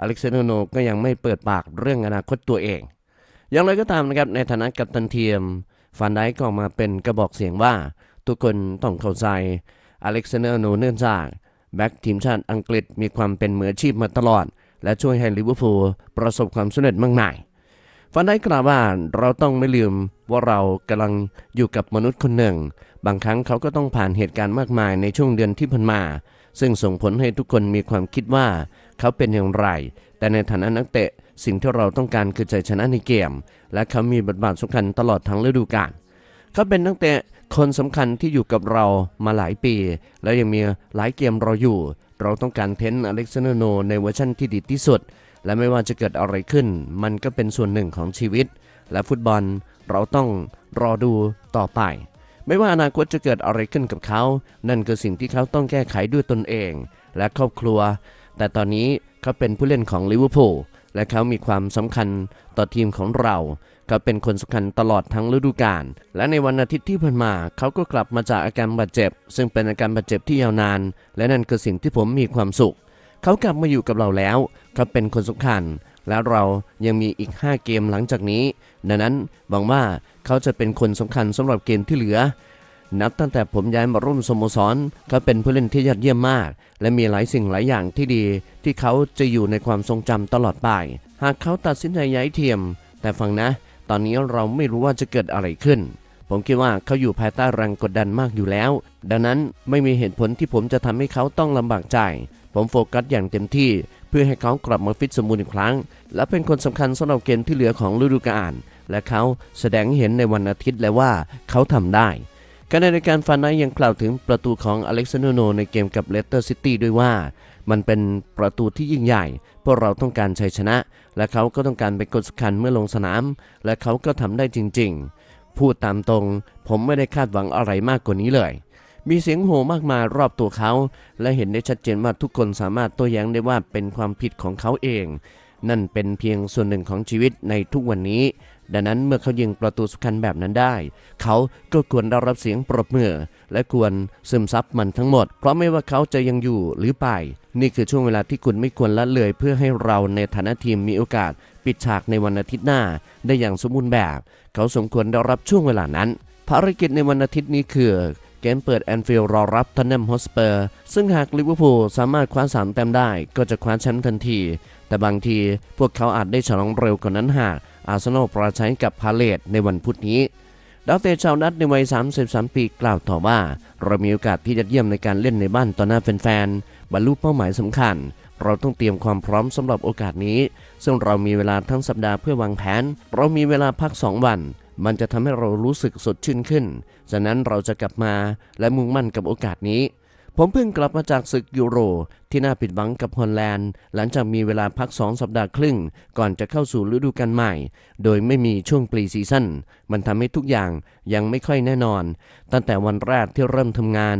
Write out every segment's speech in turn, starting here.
อเล็กซานอร์โนก็ยังไม่เปิดปากเรื่องอนาคตตัวเอง อย่างไรก็ตามนะครับในฐานะกัปตันทีมฟันได้ก็ออกมาเป็นกระบอกเสียงว่า ทุกคนต้องเข้าใจอเล็กซานอร์โนเนื่องจากแบ็กทีมชาติอังกฤษมีความเป็นมืออาชีพมาตลอด และช่วยให้ลิเวอร์พูลประสบความสำเร็จมากมายฟันได้กล่าวว่าเราต้องไม่ลืมว่าเรากำลังอยู่กับมนุษย์คนหนึ่ง บางครั้งเขาก็ต้องผ่านเหตุการณ์มากมายในช่วงเดือนที่ผ่านมา ซึ่งส่งผลให้ทุกคนมีความคิดว่า เขาเป็นอย่างไร แต่ในฐานะนักเตะสิ่งที่เราต้องการคือใจชนะในเกม และเขามีบทบาทสำคัญตลอดทั้งฤดูกาลเขาเป็นนักเตะคนสำคัญที่อยู่กับเรามาหลายปี และยังมีหลายเกมรออยู่ เราต้องการเทนอเล็กซานเดอร์โนในเวอร์ชันที่ดีที่สุด และไม่ว่าจะเกิดอะไรขึ้น มันก็เป็นส่วนหนึ่งของชีวิต และฟุตบอลเราต้องรอดูต่อไป ไม่ว่าอนาคตจะเกิดอะไรขึ้นกับเขา นั่นคือสิ่งที่เขาต้องแก้ไขด้วยตนเอง และครอบครัว แต่ตอนนี้เขาเป็นผู้เล่นของลิเวอร์พูลและเขามีความสำคัญต่อทีมของเราเขาเป็นคนสำคัญตลอดทั้งฤดูกาล และในวันอาทิตย์ที่ผ่านมาเขาก็กลับมาจากอาการบาดเจ็บ ซึ่งเป็นอาการบาดเจ็บที่ยาวนาน และนั่นคือสิ่งที่ผมมีความสุข เขากลับมาอยู่กับเราแล้ว เขาเป็นคนสำคัญ และเรายังมีอีก 5 เกมหลังจากนี้ ดังนั้นหวังว่าเขาจะเป็นคนสำคัญสำหรับเกมที่เหลือ นับตั้งแต่ผมย้ายมาร่วมสโมสรเขาเป็นผู้เล่นที่ยอดเยี่ยมมาก และมีหลายสิ่งหลายอย่างที่ดี ที่เขาจะอยู่ในความทรงจำตลอดไป หากเขาตัดสินใจย้ายเทียม แต่ฟังนะ ตอนนี้เราไม่รู้ว่าจะเกิดอะไรขึ้น ผมคิดว่าเขาอยู่ภายใต้แรงกดดันมากอยู่แล้ว ดังนั้นไม่มีเหตุผลที่ผมจะทำให้เขาต้องลำบากใจ ผมโฟกัสอย่างเต็มที่ เพื่อให้เขากลับมาฟิตสมบูรณ์อีกครั้ง และเป็นคนสำคัญสำหรับเกมที่เหลือของฤดูกาลและเขาแสดงเห็นในวันอาทิตย์แล้วว่าเขาทำได้ ขณะในการฟันไนยังกล่าวถึงประตูของอเล็กซานโดโนในเกมกับเลสเตอร์ซิตี้ด้วยว่า มันเป็นประตูที่ยิ่งใหญ่ พวกเราต้องการชัยชนะ และเขาก็ต้องการเป็นคนสำคัญเมื่อลงสนาม และเขาก็ทำได้จริง ๆ พูดตามตรง ผมไม่ได้คาดหวังอะไรมากกว่านี้เลยมีเสียงโห่มากมายรอบตัวเขา และเห็นได้ชัดเจนว่าทุกคนสามารถโต้แย้งได้ว่าเป็นความผิดของเขาเอง นั่นเป็นเพียงส่วนหนึ่งของชีวิตในทุกวันนี้ ดังนั้นเมื่อเขายิงประตูสำคัญแบบนั้นได้ เขาก็ควรได้รับเสียงปรบมือ และควรซึมซับมันทั้งหมด เพราะไม่ว่าเขาจะยังอยู่หรือไป นี่คือช่วงเวลาที่คุณไม่ควรละเลย เพื่อให้เราในฐานะทีมมีโอกาส ปิดฉากในวันอาทิตย์หน้า ได้อย่างสมบูรณ์แบบ เขาสมควรได้รับช่วงเวลานั้น ภารกิจในวันอาทิตย์นี้คือเกมเปิดแอนฟิลด์รอรับทันเนมฮอสเปอร์ ซึ่งหากลิเวอร์พูลสามารถคว้าสามแต้มได้ ก็จะคว้าแชมป์ทันที แต่บางทีพวกเขาอาจได้ฉลองเร็วกว่านั้นหาก อาร์เซนอลประชัยกับพาเลตในวันพุธนี้ดาวเตะชาวนัดในวัย 33 ปีกล่าวต่อว่า เรามีโอกาสที่จะเยี่ยมในการเล่นในบ้านต่อหน้าแฟนๆบรรลุเป้าหมายสำคัญ เราต้องเตรียมความพร้อมสำหรับโอกาสนี้ ซึ่งเรามีเวลาทั้งสัปดาห์เพื่อวางแผน เรามีเวลาพัก 2 วัน มันจะทำให้เรารู้สึกสดชื่นขึ้นจากนั้นเราจะกลับมาและมุ่งมั่นกับโอกาสนี้ ผมเพิ่งกลับมาจากศึกยูโร ที่น่าผิดหวังกับฮอลแลนด์ หลังจากมีเวลาพักสองสัปดาห์ครึ่ง ก่อนจะเข้าสู่ฤดูกาลใหม่ โดยไม่มีช่วงปรีซีซั่นมันทำให้ทุกอย่างยังไม่ค่อยแน่นอน ตั้งแต่วันแรกที่เริ่มทำงาน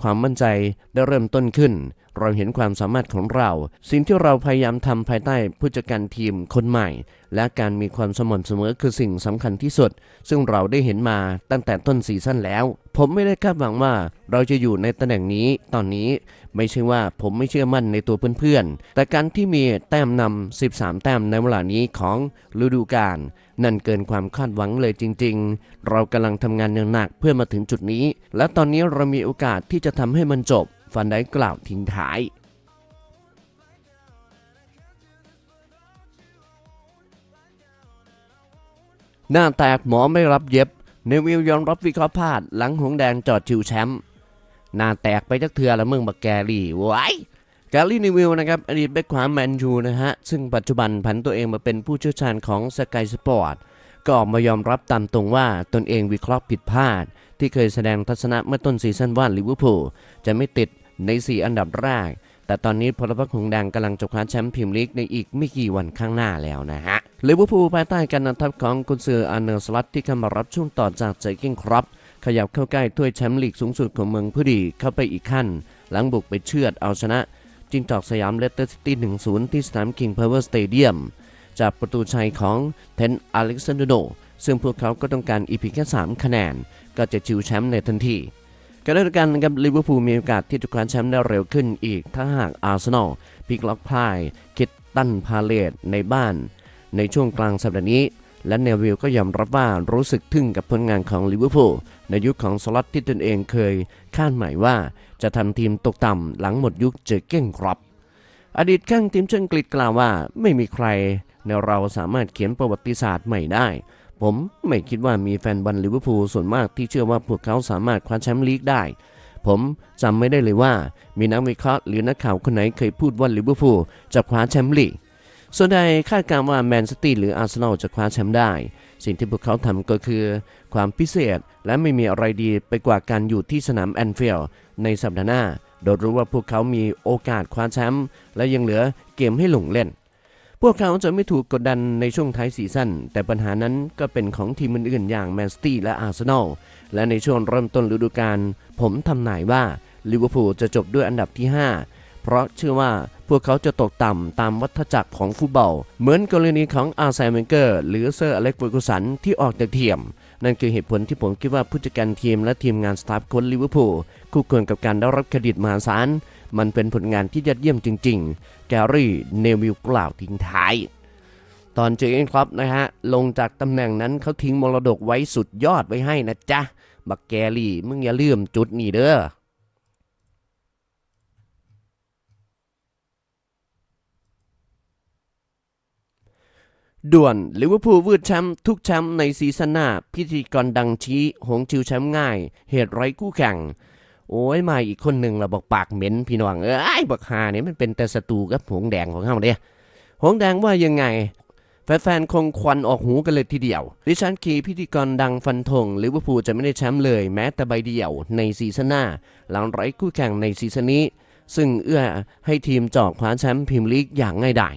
ความมั่นใจได้เริ่มต้นขึ้น เราเห็นความสามารถของเรา สิ่งที่เราพยายามทำภายใต้ผู้จัดการทีมคนใหม่ และการมีความสม่ำเสมอคือสิ่งสำคัญที่สุด ซึ่งเราได้เห็นมาตั้งแต่ต้นซีซั่นแล้ว ผมไม่ได้คาดหวังว่าเราจะอยู่ในตำแหน่งนี้ตอนนี้ไม่ใช่ว่าผมไม่เชื่อมั่นในตัวเพื่อนๆ แต่การที่มีแต้มนำ 13 แต้มในเวลานี้ของฤดูกาลนั่นเกินความคาดหวังเลยจริง ๆ เรากำลังทำงานอย่างหนักเพื่อมาถึงจุดนี้ และตอนนี้เรามีโอกาสที่จะทำให้มันจบ ฟันได้กล่าวทิ้งท้ายหน้าแตกหมอไม่รับเย็บเนวิลยอมรับวิเคราะห์พลาด หลังหงแดงจอดชิวแชมป์หน้าแตกไปจักเทือละมึงบักแกรี่ไว้ แกรี่นิวิลนะครับอดีตแบ็คขวาแมนยูนะฮะ ซึ่งปัจจุบันผันตัวเองมาเป็นผู้เชี่ยวชาญของสกายสปอร์ตก็ออกมายอมรับตามตรงว่าตนเองวิเคราะห์ผิดพลาด ที่เคยแสดงทัศนะเมื่อต้นซีซั่นว่าลิเวอร์พูลจะไม่ติดใน 4 อันดับแรก แต่ตอนนี้พลพรรคหงแดงกำลังจะคว้าแชมป์พรีเมียร์ลีกในอีกไม่กี่วันข้างหน้าแล้วนะฮะลิเวอร์พูลภายใต้การนำทัพของกุนซืออาร์เนอร์สลัตที่เข้ามารับช่วงต่อจากเจอร์เก้นครอปขยับเข้าใกล้ถ้วยแชมป์ลีกสูงสุดของเมืองผู้ดีเข้าไปอีกขั้น หลังบุกไปเชือดเอาชนะ จิงจอกสยามเลสเตอร์ซิตี้1-0 ที่สนามคิงพาวเวอร์สเตเดียมจากประตูชัยของเทนอเล็กซานโด ซึ่งพวกเขาก็ต้องการอีพีแค่3คะแนน ก็จะชิวแชมป์ในทันทีก็ได้กันนะครับลิเวอร์พูลมีโอกาสที่จะคว้าแชมป์ได้เร็วขึ้นอีก ถ้าหากอาร์เซนอลพิกล็อกพ่ายคิดตันพาเลตในบ้าน ในช่วงกลางสัปดาห์นี้ และเนวิลก็ยอมรับว่ารู้สึกทึ่งกับผลงานของลิเวอร์พูลในยุคของสล็อตที่ตนเองเคยคาดหมายว่า จะทำทีมตกต่ำหลังหมดยุคเจอเก้งครับ อดีตข้างทีมชาติอังกฤษกล่าวว่า ไม่มีใครในเราสามารถเขียนประวัติศาสตร์ใหม่ได้ ผมไม่คิดว่ามีแฟนบอลลิเวอร์พูลส่วนมากที่เชื่อว่าพวกเขาสามารถคว้าแชมป์ลีกได้ ผมจำไม่ได้เลยว่า มีนักวิเคราะห์หรือนักข่าวคนไหนเคยพูดว่าลิเวอร์พูลจะคว้าแชมป์ลีกส่วนใดคาดการณ์ว่าแมนซิตี้หรืออาร์เซนอลจะคว้าแชมป์ได้ สิ่งที่พวกเขาทำก็คือความพิเศษและไม่มีอะไรดีไปกว่าการอยู่ที่สนามแอนฟิลด์ในสัปดาห์หน้า โดยรู้ว่าพวกเขามีโอกาสคว้าแชมป์และยังเหลือเกมให้หลงเล่น พวกเขาจะไม่ถูกกดดันในช่วงท้ายซีซั่น แต่ปัญหานั้นก็เป็นของทีมอื่นๆ อย่างแมนซิตี้และอาร์เซนอล และในช่วงเริ่มต้นฤดูกาลผมทำนายว่าลิเวอร์พูลจะจบด้วยอันดับที่ 5 เพราะเชื่อว่า วกเขาจะตกต่ำตามวัฏจักรของฟุตบอล เหมือนกรณีของอาร์ไซเมนเกอร์หรือเซอร์อเล็กซ์เฟอร์กูสันที่ออกจากทีมนั่นคือเหตุผลที่ผมคิดว่าผู้จัดการทีมและทีมงานสตาฟโค้ชลิเวอร์พูลคู่ควรกับการได้รับเครดิตมหาศาล มันเป็นผลงานที่ยอดเยี่ยมจริง ๆ แกรี่เนวิลกล่าวทิ้งท้าย ตอนเจอเอ็นครับนะฮะ ลงจากตำแหน่งนั้นเขาทิ้งมรดกไว้สุดยอดไว้ให้นะจ๊ะ บักแกรี่มึงอย่าลืมจุดนี้เด้อ ด่วนลิเวอร์พูลวืดแชมป์ทุกแชมป์ในซีซั่นหน้า พิธีกรดังชี้หงชิวแชมป์ง่าย เหตุไร้คู่แข่ง โอ้ยมาอีกคนหนึ่งเราบอกปากเหม็นพี่น้องเอ้ยบักฮาเนี่ยมันเป็นแต่ศัตรูกับหงแดงของเขาเด้หงแดงว่ายังไง แฟนๆคงควันออกหูกันเลยทีเดียวริชาร์ดคีพิธีกรดังฟันธงลิเวอร์พูลจะไม่ได้แชมป์เลยแม้แต่ใบเดียวในซีซั่นหน้า หลังไร้คู่แข่งในซีซั่นนี้ ซึ่งเอื้อให้ทีมจอกคว้าแชมป์พรีเมียร์ลีกอย่างง่ายดาย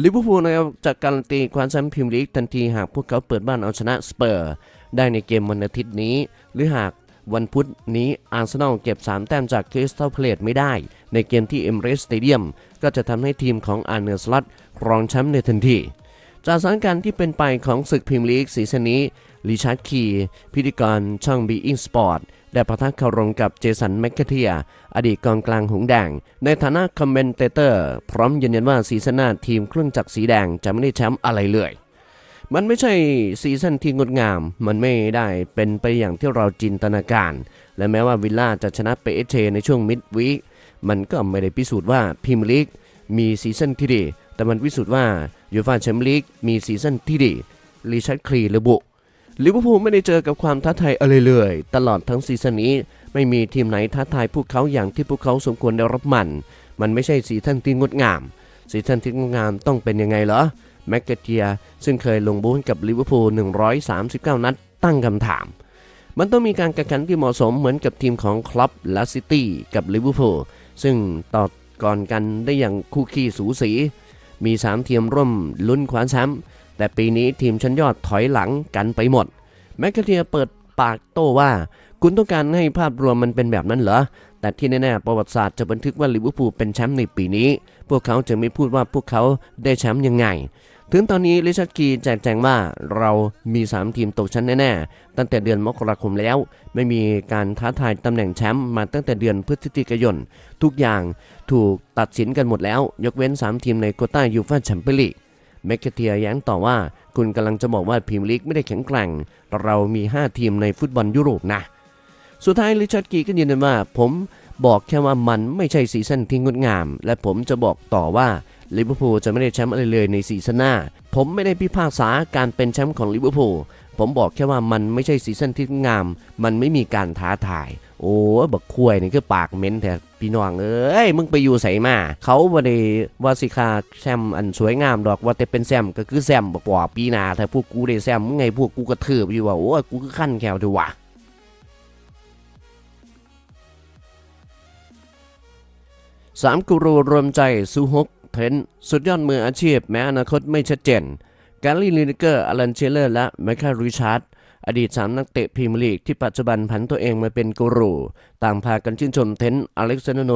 ลิเวอร์พูลนะครับจะการันตีคว้าแชมป์พรีเมียร์ลีกทันทีหากพวกเขาเปิดบ้านเอาชนะสเปอร์ ได้ในเกมวันอาทิตย์นี้ หรือหากวันพุธนี้อาร์เซนอลเก็บ 3 แต้มจากคริสตัลเพลตไม่ได้ ในเกมที่เอมเรสสเตเดียมก็จะทำให้ทีมของอาร์เนอร์สลัดครองแชมป์ในทันทีจากสถานการณ์ที่เป็นไปของศึกพรีเมียร์ลีกซีซั่นนี้ลิชาร์ดคี พิธีกรช่องบีอิงสปอร์ต ได้ประทักคารมกับเจสันแมคคเทีย อดีตกองกลางหงแดง ในฐานะคอมเมนเตเตอร์ พร้อมยืนยันว่าซีซั่นหน้าทีมเครื่องจักรสีแดงจะไม่ได้แชมป์อะไรเลย มันไม่ใช่ซีซั่นที่งดงาม มันไม่ได้เป็นไปอย่างที่เราจินตนาการ และแม้ว่าวิลล่าจะชนะเปเอเชในช่วงมิดวีคมันก็ไม่ได้พิสูจน์ว่าพรีเมียร์ลีกมีซีซั่นที่ดี แต่มันพิสูจน์ว่ายูฟ่าแชมเปี้ยนลีกมีซีซั่นที่ดีลิชาร์ดคลีระบุ ลิเวอร์พูลไม่ได้เจอกับความท้าทายอะไรเลย ตลอดทั้งซีซั่นนี้ ไม่มีทีมไหนท้าทายพวกเขาอย่างที่พวกเขาสมควรได้รับมัน มันไม่ใช่ซีซั่นที่งดงาม ซีซั่นที่งดงามต้องเป็นยังไงเหรอแมกเกเทียซึ่งเคยลงบูธกับลิเวอร์พูล 139 นัด ตั้งคำถาม มันต้องมีการแข่งขันที่เหมาะสมเหมือนกับทีมของคลับและซิตี้กับลิเวอร์พูลซึ่งต่อก่อนกันได้อย่างคู่ขี้สูสี มี 3 ทีมร่วมลุ้นคว้าแชมป์ แต่ปีนี้ทีมชั้นยอดถอยหลังกันไปหมด แมคคาเทียเปิดปากโต้ว่า คุณต้องการให้ภาพรวมมันเป็นแบบนั้นเหรอ แต่ที่แน่ๆประวัติศาสตร์จะบันทึกว่าลิเวอร์พูลเป็นแชมป์ในปีนี้ พวกเขาจะไม่พูดว่าพวกเขาได้แชมป์ยังไง ถึงตอนนี้ลิชาร์ดกีแจกแจงว่าเรามี 3 ทีมตกชั้นแน่ๆ ตั้งแต่เดือนมกราคมแล้ว ไม่มีการท้าทายตำแหน่งแชมป์มาตั้งแต่เดือนพฤศจิกายน ทุกอย่างถูกตัดสินกันหมดแล้ว ยกเว้น 3 ทีมในโคต้ายูฟ่าแชมเปี้ยนลีก แมคเทียแย้งต่อว่า คุณกำลังจะบอกว่าพรีเมียร์ลีกไม่ได้แข็งแกร่ง เรามี 5 ทีมในฟุตบอลยุโรปนะ สุดท้ายริชาร์ดกีก็ยืนยันว่า ผมบอกแค่ว่ามันไม่ใช่ซีซั่นที่งดงาม และผมจะบอกต่อว่าลิเวอร์พูลจะไม่ได้แชมป์อะไรเลยในซีซั่นหน้า ผมไม่ได้พิพากษาการเป็นแชมป์ของลิเวอร์พูลผมบอกแค่ว่ามันไม่ใช่ซีซั่นที่งาม มันไม่มีการท้าทาย โอ้บักคุยนี่คือปากเม็นแท้ พี่น้องเอ้ยมึงไปอยู่ใส่มา เขาบ่ได้ว่าสิคาแซมอันสวยงามดอกว่าแต่เป็นแซมก็คือแซมบอกว่าปีหน้าถ้าพวกกูได้แซมมึงไงพวกกูกระเทือบอยู่ว่าโอ้ยกูคือขั้นแควเถอะวะสามกูรูรวมใจซูฮกเทนสุดยอดมืออาชีพแม้อนาคตไม่ชัดเจนแกลลี่ลินเกอร์อลันเชลเลอร์และไมเคิลริชาร์ด อดีตสามนักเตะพรีเมียร์ลีกที่ปัจจุบันผันตัวเองมาเป็นกูรูต่างพากันชื่นชมเทนอเล็กซานโน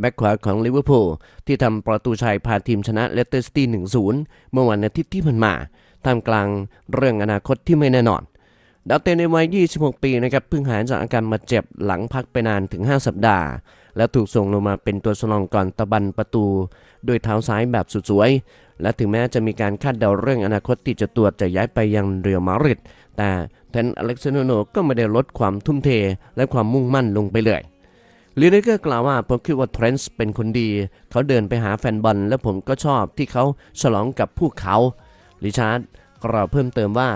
แบ็คขวาของลิเวอร์พูลที่ทำประตูชัยพาทีมชนะเลสเตอร์ซิตี้ 1-0 เมื่อวันอาทิตย์ที่ผ่านมาท่ามกลางเรื่องอนาคตที่ไม่แน่นอนดาวเตนในวัย 26 ปีนะครับเพิ่งหายจากอาการบาดเจ็บหลังพักไปนานถึง 5 สัปดาห์ แล้วถูกส่งลงมาเป็นตัวสำรองก่อนตะบันประตูด้วยเท้าซ้ายแบบสุดสวย และถึงแม้จะมีการคาดเดาเรื่องอนาคตที่จะตัวจะย้ายไปยังเรียลมาดริดแต่ เทนอเล็กซานโนก็ไม่ได้ลดความทุ่มเทและความมุ่งมั่นลงไปเลยลีเดเกอร์กล่าวว่าผมคิดว่าเทรนส์เป็นคนดี เขาเดินไปหาแฟนบอลและผมก็ชอบที่เขาฉลองกับพวกเขาลิชาร์ดกล่าวเพิ่มเติมว่า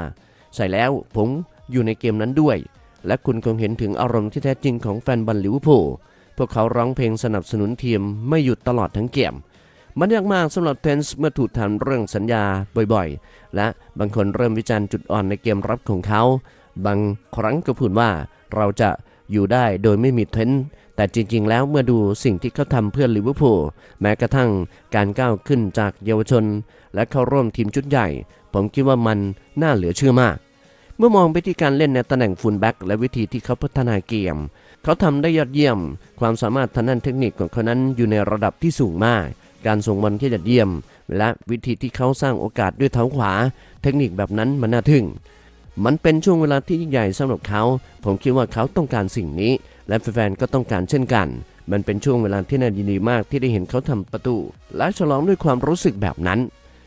ใส่แล้วผมอยู่ในเกมนั้นด้วย และคุณคงเห็นถึงอารมณ์ที่แท้จริงของแฟนบอลลิเวอร์พูลพวกเขาร้องเพลงสนับสนุนทีมไม่หยุดตลอดทั้งเกม มันยากมากสำหรับเทนส์เมื่อถูกถามเรื่องสัญญาบ่อยๆ และบางคนเริ่มวิจารณ์จุดอ่อนในเกมรับของเขา บางครั้งก็พูดว่าเราจะอยู่ได้โดยไม่มีเทนส์แต่จริงๆ แล้วเมื่อดูสิ่งที่เขาทำเพื่อลิเวอร์พูลแม้กระทั่งการก้าวขึ้นจากเยาวชน และเข้าร่วมทีมชุดใหญ่ ผมคิดว่ามันน่าเหลือเชื่อมาก เมื่อมองไปที่การเล่นในตำแหน่งฟูลแบ็กและวิธีที่เขาพัฒนาเกม เขาทำได้ยอดเยี่ยม ความสามารถทางด้านเทคนิคของเขานั้นอยู่ในระดับที่สูงมาก การส่งบอลที่ยอดเยี่ยม และวิธีที่เขาสร้างโอกาสด้วยเท้าขวา เทคนิคแบบนั้นมันน่าทึ่ง มันเป็นช่วงเวลาที่ยิ่งใหญ่สำหรับเขา ผมคิดว่าเขาต้องการสิ่งนี้ และแฟนๆก็ต้องการเช่นกัน มันเป็นช่วงเวลาที่น่ายินดีมากที่ได้เห็นเขาทำประตู และฉลองด้วยความรู้สึกแบบนั้น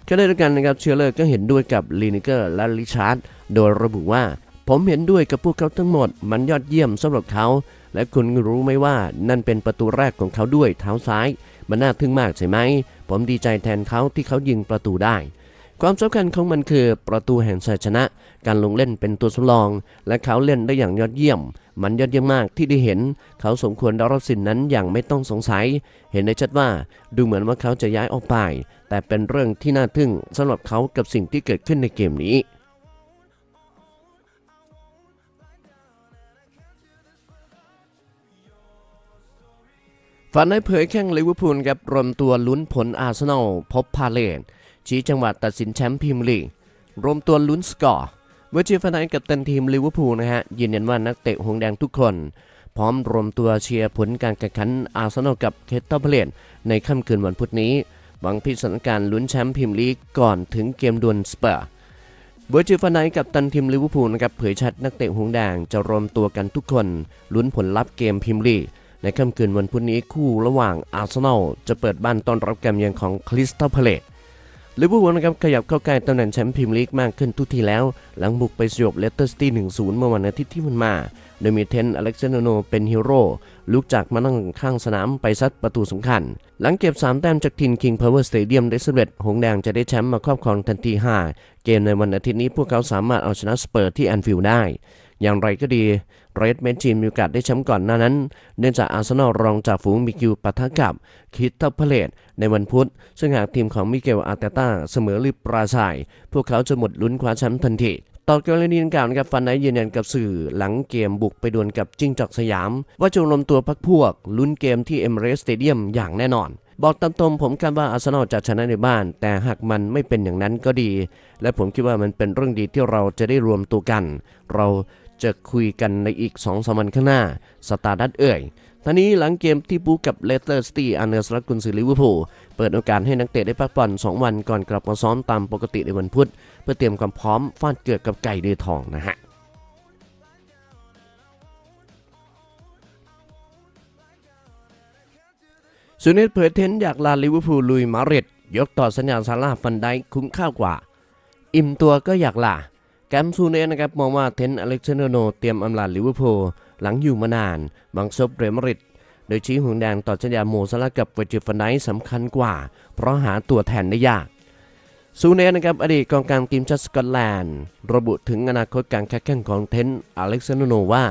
ขณะเดียวกันนะครับเชลเลอร์ก็เห็นด้วยกับลีนิเกอร์และริชาร์ดโดยระบุว่า ผมเห็นด้วยกับพวกเขาทั้งหมด มันยอดเยี่ยมสำหรับเขา และคุณรู้ไหมว่านั่นเป็นประตูแรกของเขาด้วยเท้าซ้าย มันน่าทึ่งมากใช่ไหม ผมดีใจแทนเขาที่เขายิงประตูได้ ความสำคัญของมันคือประตูแห่งชัยชนะ การลงเล่นเป็นตัวสำรอง และเขาเล่นได้อย่างยอดเยี่ยม มันยอดเยี่ยมมากที่ได้เห็น เขาสมควรได้รับสินนั้นอย่างไม่ต้องสงสัย เห็นได้ชัดว่าดูเหมือนว่าเขาจะย้ายออกไป แต่เป็นเรื่องที่น่าทึ่งสำหรับเขากับสิ่งที่เกิดขึ้นในเกมนี้ ฝันได้เผยแข่งลิเวอร์พูลครับรวมตัวลุ้นผลอาร์เซนอลพบพาเลนชี้จังหวัดตัดสินแชมป์พรีเมียร์ลีกรวมตัวลุ้นสกอร์เวอร์จิฟันไดกับเต็นทีมลิเวอร์พูลนะฮะยืนยันว่านักเตะหงแดงทุกคน พร้อมรวมตัวเชียร์ผลการแข่งขันอาร์เซนอลกับเคสตัลพเลนในค่ำคืนวันพุธนี้หวังพิจารณาการลุ้นแชมป์พรีเมียร์ลีกก่อนถึงเกมดวลสเปอร์เวอร์จิฟันไดกับตันทีมลิเวอร์พูลนะครับเผยชัดนักเตะหงแดงจะรวมตัวกันทุกคนลุ้นผลลัพธ์เกมพรีเมียร์ลีก ในค่ำคืนวันพุธนี้คู่ระหว่างอาร์เซนอลจะเปิดบ้านต้อนรับเกมเยือนของคริสตัลพาเลตลิเวอร์พูลนะครับขยับเข้าใกล้ตำแหน่งแชมป์พรีเมียร์ลีกมากขึ้นทุกทีแล้ว หลังบุกไปสยบเลสเตอร์ซิตี้ 1-0 เมื่อวันอาทิตย์ที่มันมา โดยมีเทนอเล็กซานโนเป็นฮีโร่ลุกจากมานั่งข้างสนามไปซัดประตูสำคัญ หลังเก็บ 3 แต้มจากทีม King Power Stadium ได้สำเร็จหงส์แดงจะได้แชมป์มาครอบครองทันที 5 เกมในวันอาทิตย์นี้พวกเขาสามารถเอาชนะสเปอร์ที่แอนฟิลด์ได้ อย่างไรก็ดีเรดเมนทีมมีโอกาสได้แชมป์ก่อนหน้านั้น เนื่องจากอาร์เซนอลรองจากฝูงมีคิวปะทะกับคิตตัลพาเลตในวันพุธ ซึ่งหากทีมของมิเกลอาร์เตต้าเสมอหรือปราชัย พวกเขาจะหมดลุ้นคว้าแชมป์ทันทีต่อกรณีดังกล่าวนะครับฟันไนยืนยันกับสื่อหลังเกมบุกไปดวลกับจิ้งจอกสยาม ว่าจะรวมตัวพักพวกลุ้นเกมที่เอมเรสสเตเดียมอย่างแน่นอน บอกตามตรงผมคาดว่าอาร์เซนอลจะชนะในบ้าน แต่หากมันไม่เป็นอย่างนั้นก็ดี และผมคิดว่ามันเป็นเรื่องดีที่เราจะได้รวมตัวกัน เรา จะคุยกันในอีก2อสวันข้างหน้า สตาร์ดัตเอ่ยท่านี้หลังเกมที่บู๊กับเลสเตอร์ซิตี้อาร์เนอร์สและกุนซือลิเวอร์พูลเปิดโอกาสให้นักเตะได้พักผ่อน 2 วันก่อนกลับมาซ้อมตามปกติในวันพุธ เพื่อเตรียมความพร้อมฟาดเกือกกับไก่เดือทองนะฮะซูเนตเผยเทนอยากลาลิเวอร์พูลลุยมาริดยกต่อสัญญาซาร่าฟันไดคุ้มค่ากว่า อิ่มตัวก็อยากลา แกมซูเนตนะครับมองว่าเทนอเล็กซานโดโนเตรียมอำลาลิเวอร์พูลหลังอยู่มานานบังซบเรมาริดโดยชี้หงแดงต่อสัญญาโมซาลากับเวอร์จิฟันไดค์สำคัญกว่า เพราะหาตัวแทนได้ยากซูเนตนะครับอดีตกองกลางทีมชาติสกอตแลนด์ ระบุถึงอนาคตการแข่งของเทนอเล็กซานโดโนว่า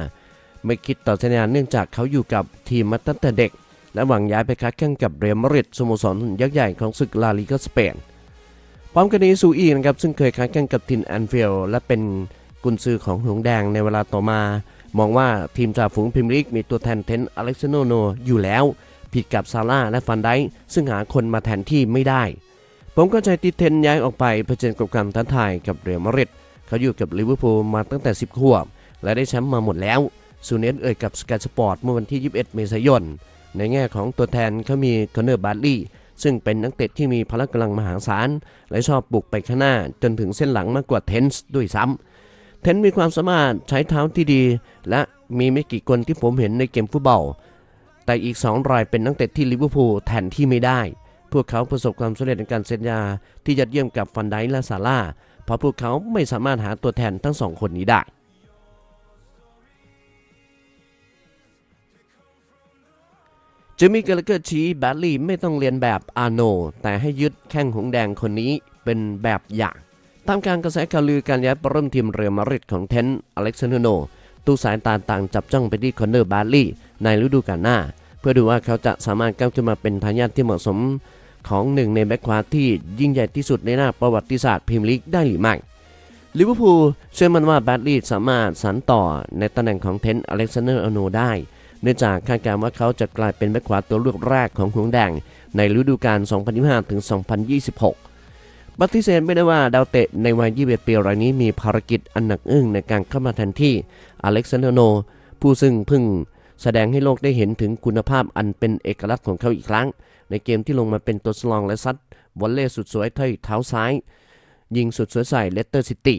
ไม่คิดต่อสัญญาเนื่องจากเขาอยู่กับทีมมาตั้งแต่เด็ก และหวังย้ายไปค้าแข่งกับเรมาริดสโมสรยักษ์ใหญ่ของศึกลาลิกาสเปน พร้อมกันนี้ซูอีนะครับซึ่งเคยค้าแข่งกับทีมแอนฟิลและเป็นกุนซือของหงแดงในเวลาต่อมา มองว่าทีมจ่าฝูงพรีเมียร์ลีกมีตัวแทนเทนอเล็กซานโดโนอยู่แล้ว ผิดกับซาร่าและฟันไดซึ่งหาคนมาแทนที่ไม่ได้ ผมก็ใจติดเทนย้ายออกไปเผชิญกับการท้าทายกับเรอัลมาดริดเขาอยู่กับลิเวอร์พูลมาตั้งแต่ 10 ขวบ และได้แชมป์มาหมดแล้วซูเนตเอ่ยกับสกายสปอร์ตเมื่อวันที่ 21 เมษายน ในแง่ของตัวแทนเขามีคอนเนอร์บาร์ลีย์ ซึ่งเป็นนักเตะที่มีพละกำลังมหาศาล และชอบบุกไปข้างหน้าจนถึงเส้นหลังมากกว่าเทนส์ด้วยซ้ำเทนมีความสามารถใช้เท้าที่ดี และมีไม่กี่คนที่ผมเห็นในเกมฟุตบอล แต่อีก2รายเป็นนักเตะที่ลิเวอร์พูลแทนที่ไม่ได้ พวกเขาประสบความสำเร็จในการเซ็นยาที่ยอดเยี่ยมกับฟันไดและซาร่าเพราะพวกเขาไม่สามารถหาตัวแทนทั้งสองคนนี้ได้ จะมีเกลเกอร์ชี้แบดลี่ไม่ต้องเรียนแบบอาโน แต่ให้ยึดแข้งหงแดงคนนี้เป็นแบบอย่างตามการกระแสข่าวลือการย้ายไปร่วมทีมเรือมาริดของเทนอเล็กซานโนตู้สายตาต่างจับจ้องไปที่คอนเนอร์แบดลี่ในฤดูกาลหน้า เพื่อดูว่าเขาจะสามารถก้าวขึ้นมาเป็นทายาทที่เหมาะสม ของหนึ่งในแบ็คขวาที่ยิ่งใหญ่ที่สุดในหน้าประวัติศาสตร์พรีเมียร์ลีกได้หรือไม่ลิเวอร์พูลเชื่อมันว่าแบดลี่สามารถสานต่อในตำแหน่งของเทนอเล็กซานเดอร์อโนได้ เนื่องจากคาดการณ์ว่าเขาจะกลายเป็นแบ็คขวาตัวเลือกแรกของหงแดง ในฤดูกาล 2025ถึง2026 ปฏิเสธไม่ได้ว่าดาวเตะในวัย 21 ปีรายนี้มีภารกิจอันหนักอึ้งในการเข้ามาแทนที่อเล็กซานเดโน ผู้ซึ่งพิ่งแสดงให้โลกได้เห็นถึงคุณภาพอันเป็นเอกลักษณ์ของเขาอีกครั้ง ในเกมที่ลงมาเป็นตัวสลองและซัดวอลเล่สุดสวยที่เท้าซ้าย ยิงสุดสวยใส่เลสเตอร์ซิตี้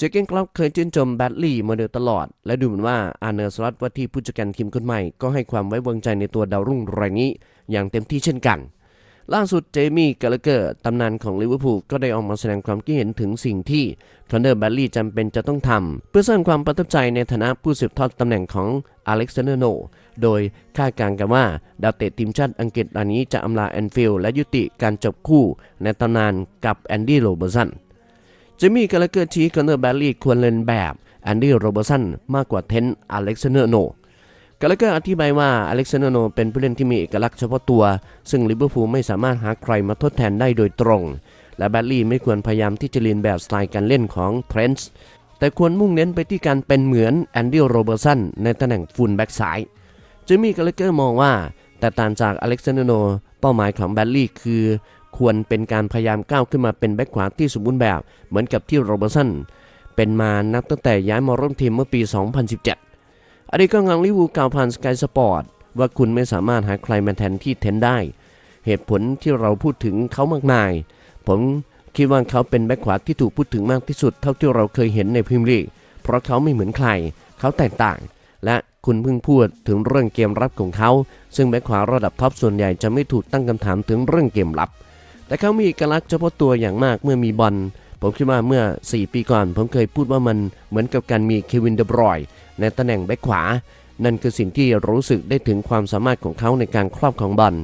เจเกนคลับเคยชื่นชมแบดลี่มาโดยตลอด และดูเหมือนว่าอาร์เนอร์สลัตว่าที่ผู้จัดการทีมคนใหม่ ก็ให้ความไว้วางใจในตัวดาวรุ่งรายนี้ อย่างเต็มที่เช่นกัน ล่าสุดเจมี่กาลเกอร์ตำนานของลิเวอร์พูลก็ได้ออกมาแสดงความคิดเห็นถึงสิ่งที่คอนเนอร์แบดลี่จำเป็นจะต้องทำเพื่อสร้างความประทับใจในฐานะผู้สืบทอดตำแหน่งของอเล็กซานเดอร์โนโดยคาดการณ์กันว่าดาวเตะทีมชาติอังกฤษรายนี้จะอำลาแอนฟิลด์และยุติการจบคู่ในตำนานกับแอนดี้โรเบอร์สัน จมี่กาลเกอร์ชี้คอนเนอร์แบลลี่ควรเล่นแบบแอนดี้โรเบอร์สันมากกว่าเทนอเล็กซานเดอร์โนกาลเกอร์อธิบายว่าอเล็กซานเดอร์โนเป็นผู้เล่นที่มีเอกลักษณ์เฉพาะตัว ซึ่งลิเวอร์พูลไม่สามารถหาใครมาทดแทนได้โดยตรง และแบลลี่ไม่ควรพยายามที่จะเรียนแบบสไตล์การเล่นของเทรนส์แต่ควรมุ่งเน้นไปที่การเป็นเหมือนแอนดี้โรเบอร์สันในตำแหน่งฟูลแบ็กซ้ายเจมี่กาลเกอร์มองว่า แต่ต่างจากอเล็กซานเดอร์โนเป้าหมายของแบลลี่คือ ควรเป็นการพยายามก้าวขึ้นมาเป็นแบ็คขวาที่สมบูรณ์แบบ เหมือนกับที่โรเบอร์สันเป็นมานับตั้งแต่ย้ายมาร่วมทีมเมื่อปี 2017 อดีตกองหลังลิเวอร์พูลกล่าวผ่านสกายสปอร์ตว่าคุณไม่สามารถหาใครมาแทนที่เทนได้ เหตุผลที่เราพูดถึงเขามากมาย ผมคิดว่าเขาเป็นแบ็คขวาที่ถูกพูดถึงมากที่สุดเท่าที่เราเคยเห็นในพรีเมียร์ลีก เพราะเขาไม่เหมือนใคร เขาแตกต่าง และคุณเพิ่งพูดถึงเรื่องเกมรับของเขา ซึ่งแบ็คขวาระดับท็อปส่วนใหญ่จะไม่ถูกตั้งคำถามถึงเรื่องเกมรับ แต่เขามีเอกลักษณ์เฉพาะตัวอย่างมากเมื่อมีบอลผมคิดว่าเมื่อ 4 ปีก่อน ผมเคยพูดว่ามันเหมือนกับการมีเควินเดบรอยในตำแหน่งแบ็คขวา นั่นคือสิ่งที่รู้สึกได้ถึงความสามารถของเขาในการครอบของบอล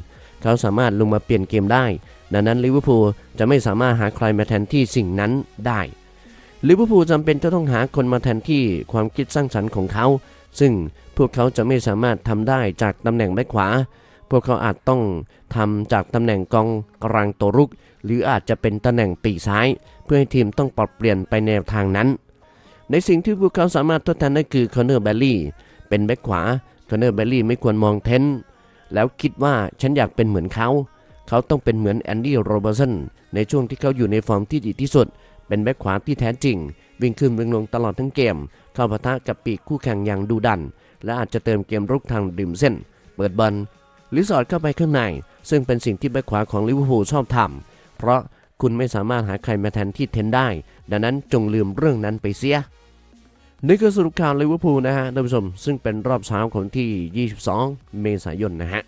เขาสามารถลงมาเปลี่ยนเกมได้ ดังนั้นลิเวอร์พูลจะไม่สามารถหาใครมาแทนที่สิ่งนั้นได้ลิเวอร์พูลจำเป็นจะต้องหาคนมาแทนที่ความคิดสร้างสรรค์ของเขา ซึ่งพวกเขาจะไม่สามารถทำได้จากตำแหน่งแบ็คขวา พวกเขาอาจต้องทำจากตำแหน่งกองกลางตัวรุก หรืออาจจะเป็นตำแหน่งปีกซ้าย เพื่อให้ทีมต้องปรับเปลี่ยนไปแนวทางนั้น ในสิ่งที่พวกเขาสามารถทดแทนได้คือคอนเนอร์แบลลี่เป็นแบ็คขวาคอนเนอร์แบลลี่ไม่ควรมองเทนแล้วคิดว่าฉันอยากเป็นเหมือนเขา เขาต้องเป็นเหมือนแอนดี้โรเบอร์สันในช่วงที่เขาอยู่ในฟอร์มที่ดีที่สุด เป็นแบ็คขวาที่แท้จริง วิ่งขึ้นวิ่งลงตลอดทั้งเกม เข้าปะทะกับปีกคู่แข่งอย่างดุดัน และอาจจะเติมเกมรุกทางริมเส้น เปิดบอล หรือสอดเข้าไปข้างใน ซึ่งเป็นสิ่งที่แบ็คขวาของลิเวอร์พูลชอบทำเพราะคุณไม่สามารถหาใครมาแทนที่เทนได้ ดังนั้นจงลืมเรื่องนั้นไปเสียนี่คือสรุปข่าวลิเวอร์พูลนะฮะท่านผู้ชม ซึ่งเป็นรอบเช้าของที่ 22 เมษายนนะฮะ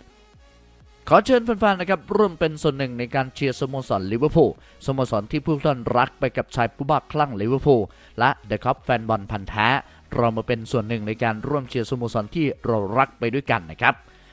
ขอเชิญแฟนๆนะครับร่วมเป็นส่วนหนึ่งในการเชียร์สโมสรลิเวอร์พูลสโมสรที่ผู้ท่านรักไปกับชายผู้บ้าคลั่งลิเวอร์พูลและเดอะคัพแฟนบอลพันธ์แท้ เรามาเป็นส่วนหนึ่งในการร่วมเชียร์สโมสรที่เรารักไปด้วยกันนะครับ